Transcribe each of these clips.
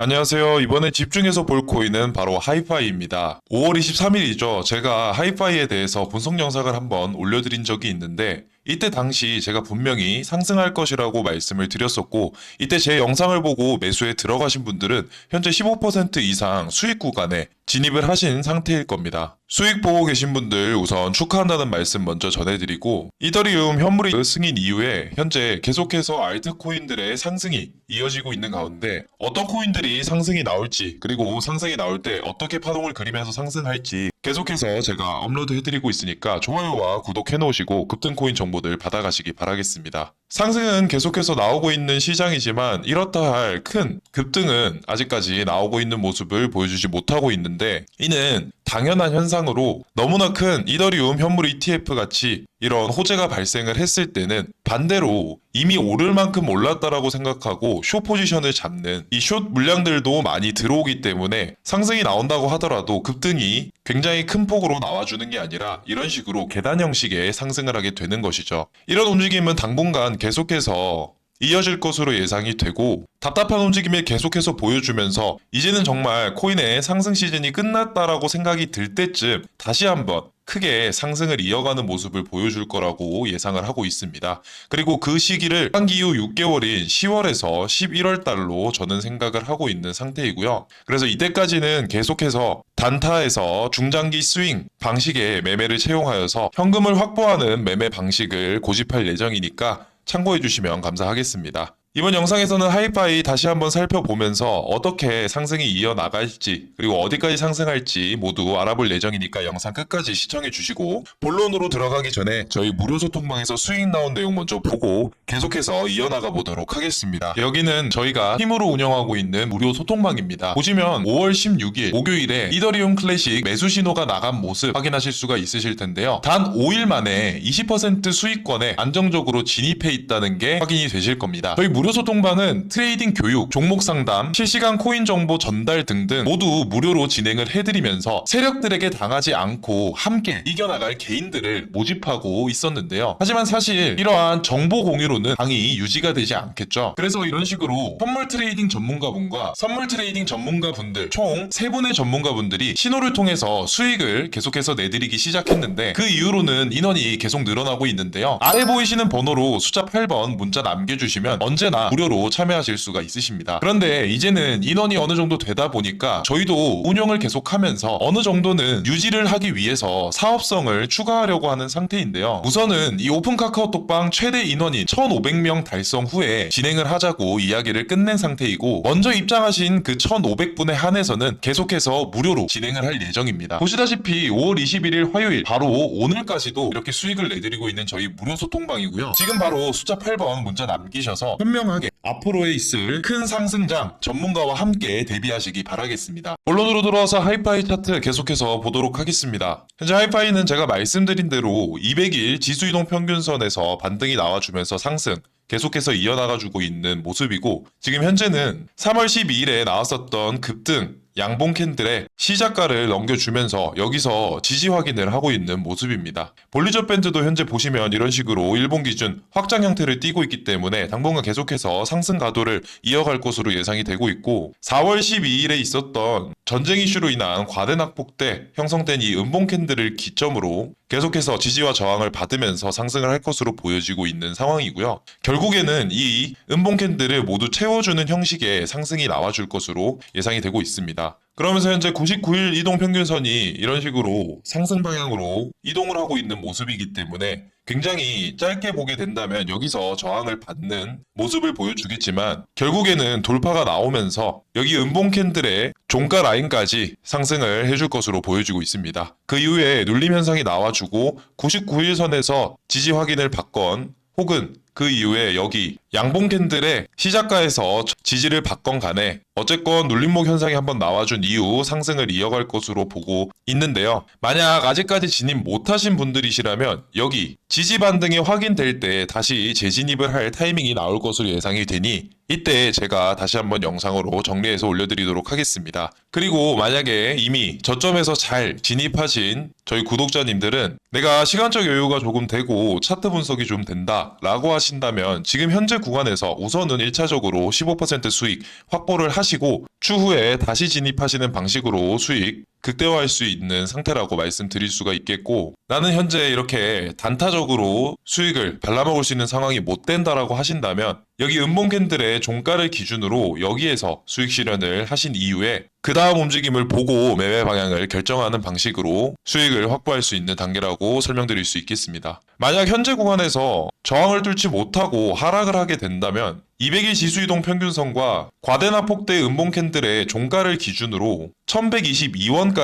안녕하세요. 이번에 집중해서 볼 코인은 바로 하이파이입니다. 5월 23일이죠. 제가 하이파이에 대해서 분석 영상을 한번 올려드린 적이 있는데 이때 당시 제가 분명히 상승할 것이라고 말씀을 드렸었고 이때 제 영상을 보고 매수에 들어가신 분들은 현재 15% 이상 수익 구간에 진입을 하신 상태일 겁니다. 수익 보고 계신 분들 우선 축하한다는 말씀 먼저 전해드리고 이더리움 현물이 승인 이후에 현재 계속해서 알트코인들의 상승이 이어지고 있는 가운데 어떤 코인들이 상승이 나올지 그리고 상승이 나올 때 어떻게 파동을 그리면서 상승할지 계속해서 제가 업로드 해드리고 있으니까 좋아요와 구독해 놓으시고 급등코인 정보들 받아가시기 바라겠습니다. 상승은 계속해서 나오고 있는 시장이지만 이렇다 할 큰 급등은 아직까지 나오고 있는 모습을 보여주지 못하고 있는데 이는 당연한 현상 으로 너무나 큰 이더리움 현물 ETF 같이 이런 호재가 발생을 했을 때는 반대로 이미 오를 만큼 올랐다라고 생각하고 숏 포지션을 잡는 이 숏 물량들도 많이 들어오기 때문에 상승이 나온다고 하더라도 급등이 굉장히 큰 폭으로 나와주는 게 아니라 이런 식으로 계단 형식의 상승을 하게 되는 것이죠. 이런 움직임은 당분간 계속해서 이어질 것으로 예상이 되고 답답한 움직임을 계속해서 보여주면서 이제는 정말 코인의 상승 시즌이 끝났다라고 생각이 들 때쯤 다시 한번 크게 상승을 이어가는 모습을 보여줄 거라고 예상을 하고 있습니다. 그리고 그 시기를 한기 후 6개월인 10월에서 11월 달로 저는 생각을 하고 있는 상태이고요. 그래서 이때까지는 계속해서 단타에서 중장기 스윙 방식의 매매를 채용하여서 현금을 확보하는 매매 방식을 고집할 예정이니까 참고해 주시면 감사하겠습니다. 이번 영상에서는 하이파이 다시 한번 살펴보면서 어떻게 상승이 이어나갈지 그리고 어디까지 상승할지 모두 알아볼 예정이니까 영상 끝까지 시청해 주시고 본론으로 들어가기 전에 저희 무료 소통방에서 수익 나온 내용 먼저 보고 계속해서 이어나가 보도록 하겠습니다. 여기는 저희가 힘으로 운영하고 있는 무료 소통방입니다. 보시면 5월 16일 목요일에 이더리움 클래식 매수 신호가 나간 모습 확인하실 수가 있으실 텐데요. 단 5일 만에 20% 수익권에 안정적으로 진입해 있다는 게 확인이 되실 겁니다. 저희 무료 소 통방은 트레이딩 교육, 종목 상담, 실시간 코인 정보 전달 등등 모두 무료로 진행을 해드리면서 세력들에게 당하지 않고 함께 이겨나갈 개인들을 모집하고 있었는데요. 하지만 사실 이러한 정보 공유로는 방이 유지가 되지 않겠죠. 그래서 이런 식으로 선물 트레이딩 전문가분과 선물 트레이딩 전문가분들 총세 분의 전문가분들이 신호를 통해서 수익을 계속해서 내드리기 시작했는데 그 이후로는 인원이 계속 늘어나고 있는데요. 아래 보이시는 번호로 숫자 8번 문자 남겨주시면 언제 나 무료로 참여하실 수가 있으십니다. 그런데 이제는 인원이 어느 정도 되다 보니까 저희도 운영을 계속하면서 어느 정도는 유지를 하기 위해서 사업성을 추가하려고 하는 상태인데요. 우선은 이 오픈 카카오톡방 최대 인원인 1,500명 달성 후에 진행을 하자고 이야기를 끝낸 상태이고 먼저 입장하신 그 1,500분에 한해서는 계속해서 무료로 진행을 할 예정입니다. 보시다시피 5월 21일 화요일 바로 오늘까지도 이렇게 수익을 내드리고 있는 저희 무료 소통방이고요. 지금 바로 숫자 8번 문자 남기셔서 현명 하게 앞으로에 있을 큰 상승장 전문가와 함께 대비하시기 바라겠습니다. 본론으로 들어와서 하이파이 차트 계속해서 보도록 하겠습니다. 현재 하이파이는 제가 말씀드린 대로 200일 지수이동 평균선에서 반등이 나와주면서 상승 계속해서 이어나가주고 있는 모습이고 지금 현재는 3월 12일에 나왔었던 급등 양봉 캔들의 시작가를 넘겨주면서 여기서 지지 확인을 하고 있는 모습입니다. 볼리저 밴드도 현재 보시면 이런 식으로 일본 기준 확장 형태를 띠고 있기 때문에 당분간 계속해서 상승 가도를 이어갈 것으로 예상이 되고 있고 4월 12일에 있었던 전쟁 이슈로 인한 과대 낙폭 때 형성된 이 음봉 캔들을 기점으로 계속해서 지지와 저항을 받으면서 상승을 할 것으로 보여지고 있는 상황이고요. 결국에는 이 음봉 캔들을 모두 채워주는 형식의 상승이 나와줄 것으로 예상이 되고 있습니다. 그러면서 현재 99일 이동 평균선이 이런 식으로 상승 방향으로 이동을 하고 있는 모습이기 때문에 굉장히 짧게 보게 된다면 여기서 저항을 받는 모습을 보여주겠지만 결국에는 돌파가 나오면서 여기 음봉 캔들의 종가 라인까지 상승을 해줄 것으로 보여지고 있습니다. 그 이후에 눌림 현상이 나와주고 99일 선에서 지지 확인을 받건 혹은 그 이후에 여기 양봉 캔들의 시작가에서 지지를 받건 간에 어쨌건 눌림목 현상이 한번 나와준 이후 상승을 이어갈 것으로 보고 있는데요. 만약 아직까지 진입 못하신 분들이시라면 여기 지지 반등이 확인될 때 다시 재진입을 할 타이밍이 나올 것으로 예상이 되니 이때 제가 다시 한번 영상으로 정리해서 올려드리도록 하겠습니다. 그리고 만약에 이미 저점에서 잘 진입하신 저희 구독자님들은 내가 시간적 여유가 조금 되고 차트 분석이 좀 된다 라고 하신다면 지금 현재 구간에서 우선은 1차적으로 15% 수익 확보를 하시 하시고 추후에 다시 진입하시는 방식으로 수익 극대화할 수 있는 상태라고 말씀드릴 수가 있겠고 나는 현재 이렇게 단타적으로 수익을 발라먹을 수 있는 상황이 못 된다라고 하신다면 여기 음봉 캔들의 종가를 기준으로 여기에서 수익 실현을 하신 이후에 그 다음 움직임을 보고 매매 방향을 결정하는 방식으로 수익을 확보할 수 있는 단계라고 설명드릴 수 있겠습니다. 만약 현재 구간에서 저항을 뚫지 못하고 하락을 하게 된다면 200일 지수이동 평균선과 과대나 폭대 음봉 캔들의 종가를 기준으로 1122원까지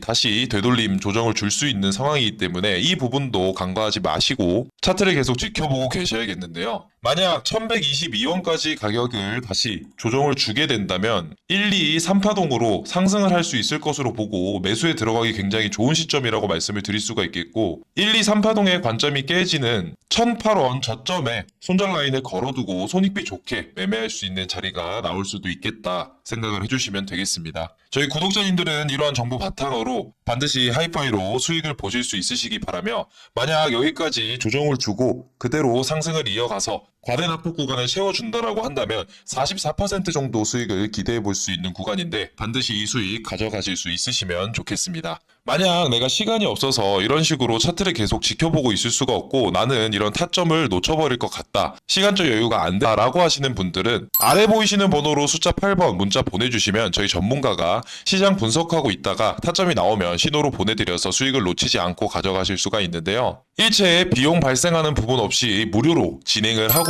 다시 되돌림 조정을 줄 수 있는 상황이기 때문에 이 부분도 간과하지 마시고 차트를 계속 지켜보고 계셔야겠는데요. 만약 1122원까지 가격을 다시 조정을 주게 된다면 1, 2, 3파동으로 상승을 할 수 있을 것으로 보고 매수에 들어가기 굉장히 좋은 시점이라고 말씀을 드릴 수가 있겠고 1, 2, 3파동의 관점이 깨지는 1008원 저점에 손절 라인을 걸어두고 손익비 좋게 매매할 수 있는 자리가 나올 수도 있겠다 생각을 해주시면 되겠습니다. 저희 구독자님들은 이러한 정보 바탕으로 반드시 하이파이로 수익을 보실 수 있으시기 바라며 만약 여기까지 조정을 주고 그대로 상승을 이어가서 과대납폭 구간을 채워준다라고 한다면 44% 정도 수익을 기대해 볼 수 있는 구간인데 반드시 이 수익 가져가실 수 있으시면 좋겠습니다. 만약 내가 시간이 없어서 이런 식으로 차트를 계속 지켜보고 있을 수가 없고 나는 이런 타점을 놓쳐버릴 것 같다. 시간적 여유가 안 된다라고 하시는 분들은 아래 보이시는 번호로 숫자 8번 문자 보내주시면 저희 전문가가 시장 분석하고 있다가 타점이 나오면 신호로 보내드려서 수익을 놓치지 않고 가져가실 수가 있는데요. 일체의 비용 발생하는 부분 없이 무료로 진행을 하고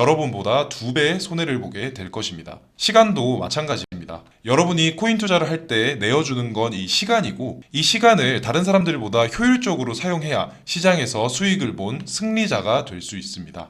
여러분보다 두 배의 손해를 보게 될 것입니다. 시간도 마찬가지입니다. 여러분이 코인 투자를 할 때 내어주는 건 이 시간이고 이 시간을 다른 사람들보다 효율적으로 사용해야 시장에서 수익을 본 승리자가 될 수 있습니다.